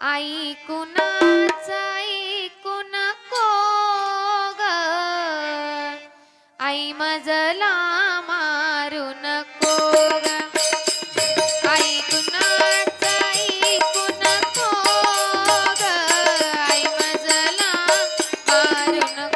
आई कुणाचा ऐकून को ग आई मजला मारून को ग आई कुणाचा ऐकून ग आई मजला मारून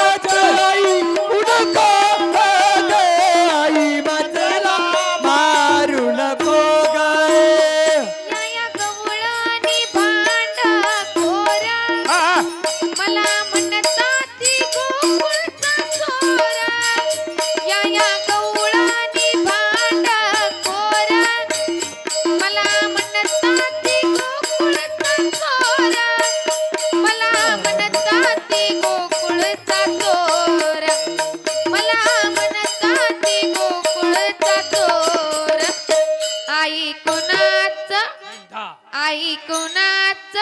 आई कुणाच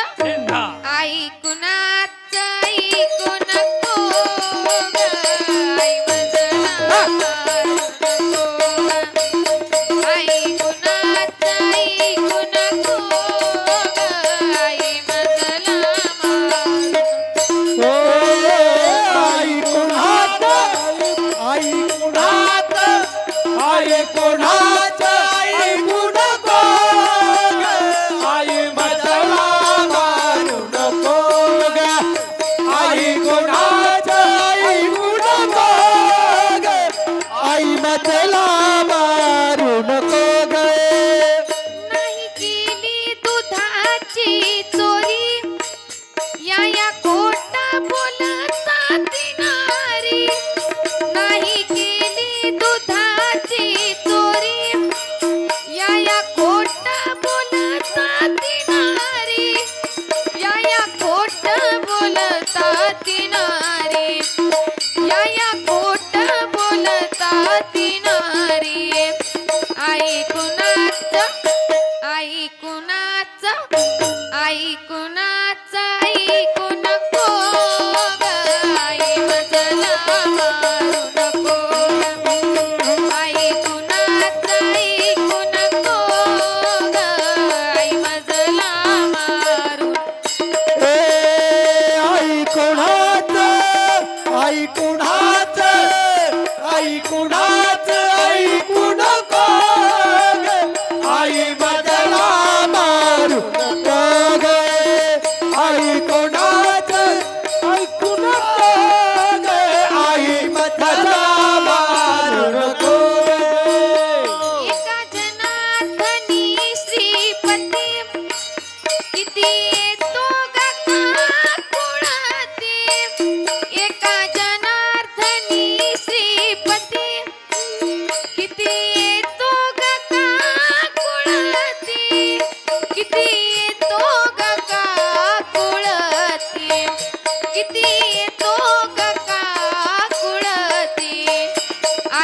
आई कुणा Kela. I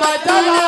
বাজালা